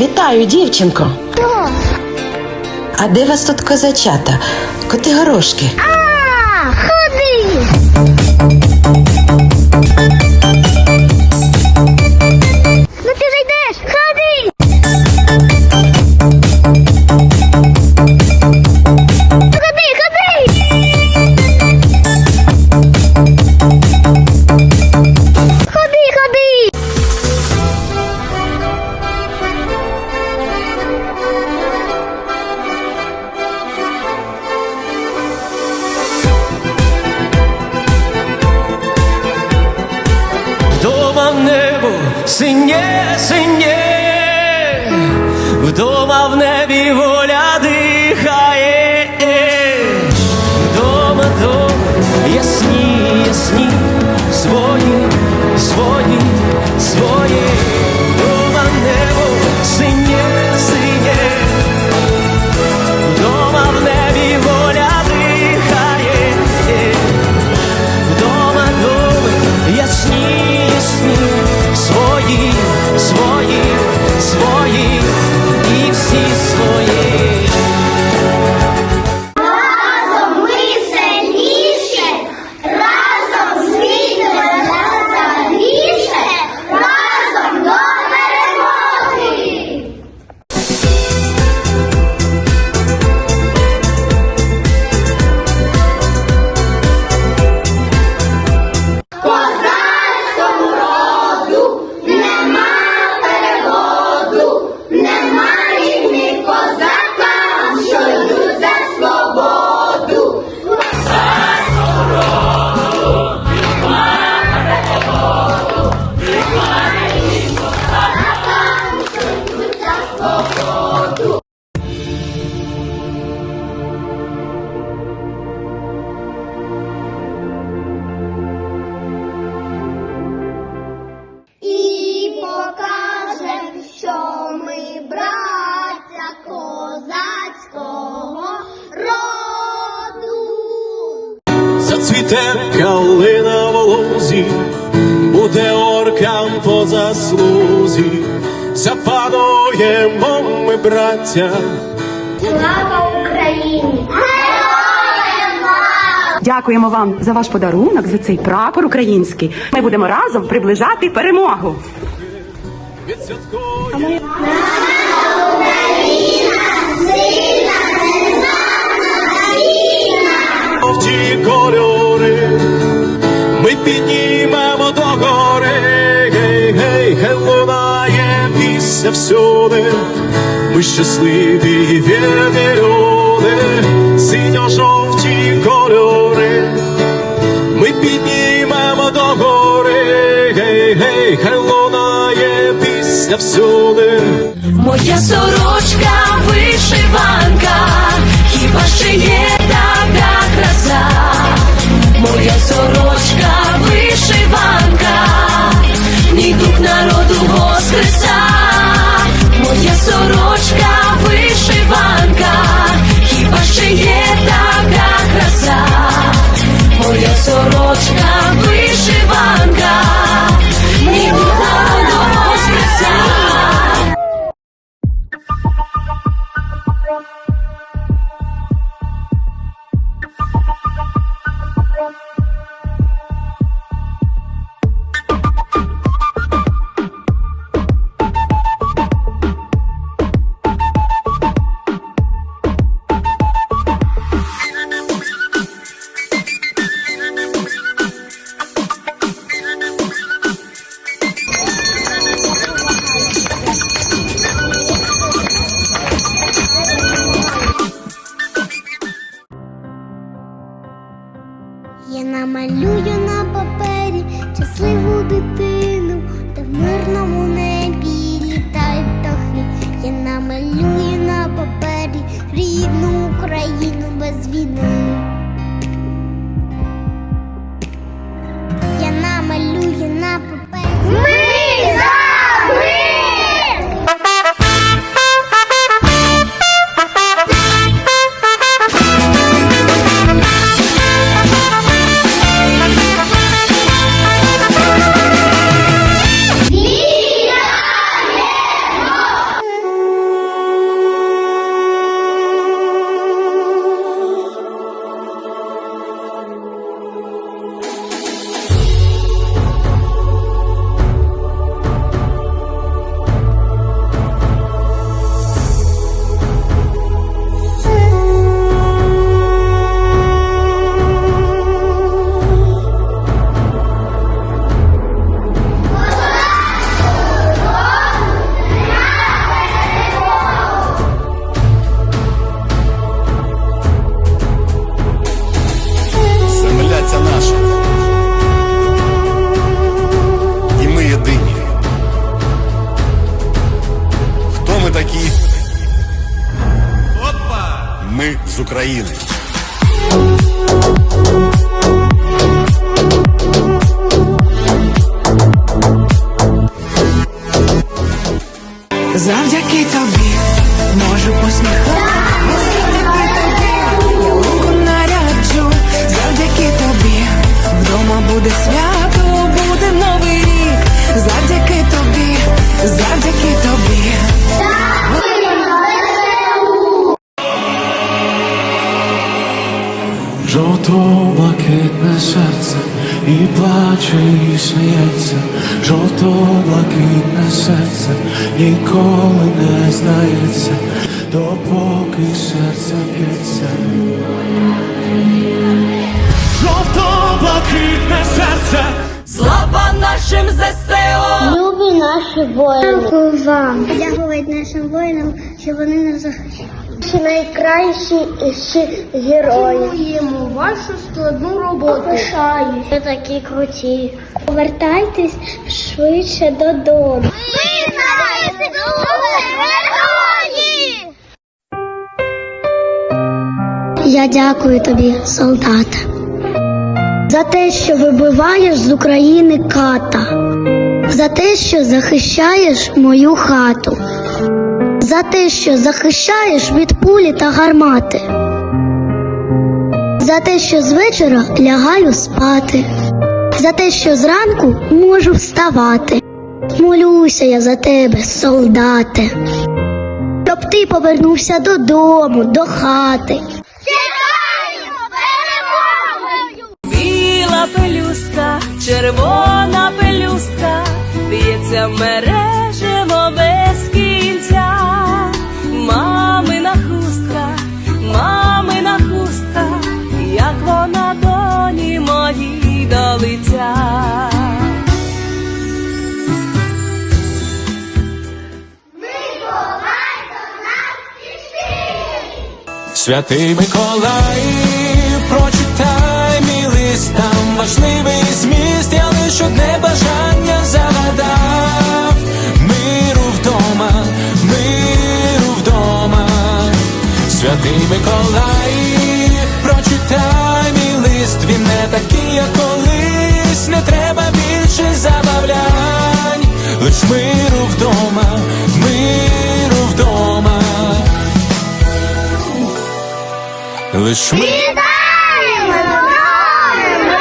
Вітаю, дівчинко. Хто? А де вас тут козачата? Коти горошки. А, ходи. Синє, синє, вдома в небі воля дихає, вдома, дома ясні, ясні, свої, свої, свої, Зацвіте калина в лузі, буде оркам по заслузі, запануємо ми, браття. Слава Україні! Дякуємо вам за ваш подарунок, за цей прапор український. Ми будемо разом приближати перемогу. Відсвяткуємо жовті кольори, ми піднімемо до гори, гей, гей, гей, лунає всюди, ми щасливі і вірні люди, синьо-жовті кольори, ми піднімемо до гори, гей, гей, хай лунає всюди. Моя сорочка вишиванка, хіба ще є Моя Війни. України. Завдяки тобі можу посміхатися. Завдяки тобі вдома буде свято, і плаче, і сміється, жовто-блакитне серце ніколи не здається, допоки серце б'ється. Жовто-блакитне серце. Слава нашим ЗСО! Любі наші воїни. Дякую вам. Дякувати нашим воїнам, що вони нас захищають. Наші найкращі герої. Цінуємо вашу складну роботу. Пишаюсь. Ви такі круті. Повертайтесь швидше додому. Ми герої! Я дякую тобі, солдата, за те, що вибиваєш з України ката за те, що захищаєш мою хату, за те, що захищаєш від пулі та гармати, за те, що з вечора лягаю спати, за те, що зранку можу вставати. Молюся я за тебе, солдате, щоб ти повернувся додому, до хати. Біла пелюстка, червона пелюстка, б'ється мережево без Святий Миколай, Лиш ми Вітаємо з Новим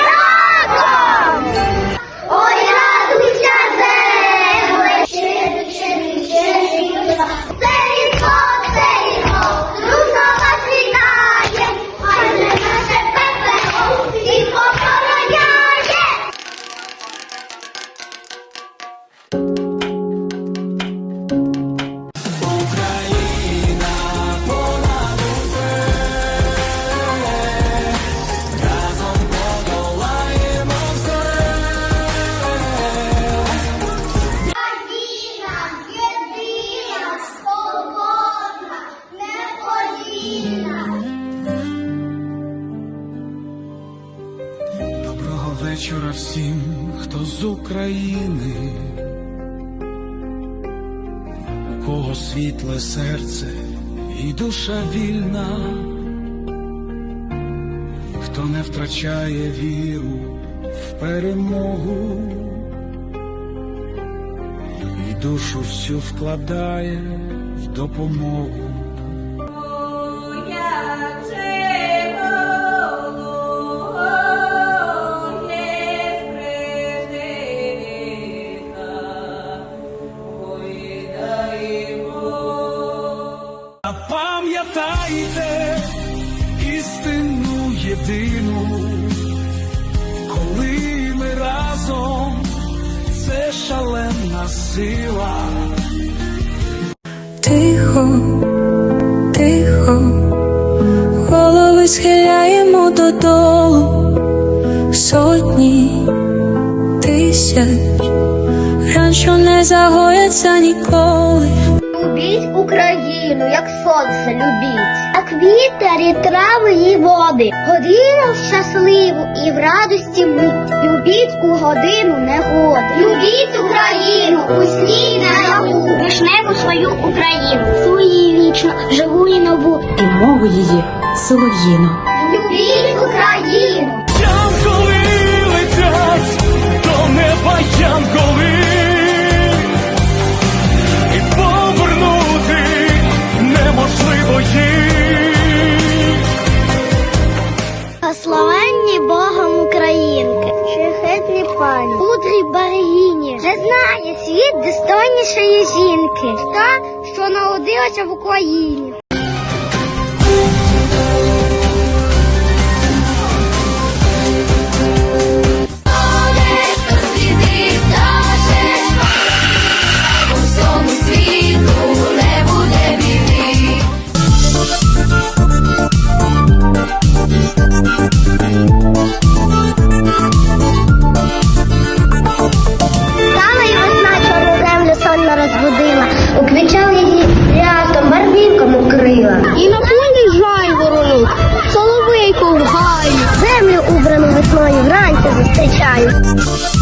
вечора всім, хто з України, у кого світле серце і душа вільна, хто не втрачає віру в перемогу, і душу всю вкладає в допомогу. Шалена сила. Тихо, тихо, голови схиляємо додолу сотні тисяч, ран, що не загояться ніколи. Любіть Україну, як сонце любіть. А квітарі трави і води. Годину щасливу і в радості мить. Любіть у годину негоди. Любіть Україну, у сні і наяву. Вишневу свою Україну. Свої вічно, живу і нову. І мову її солов'їну. Народилася в Україні. Стала Special.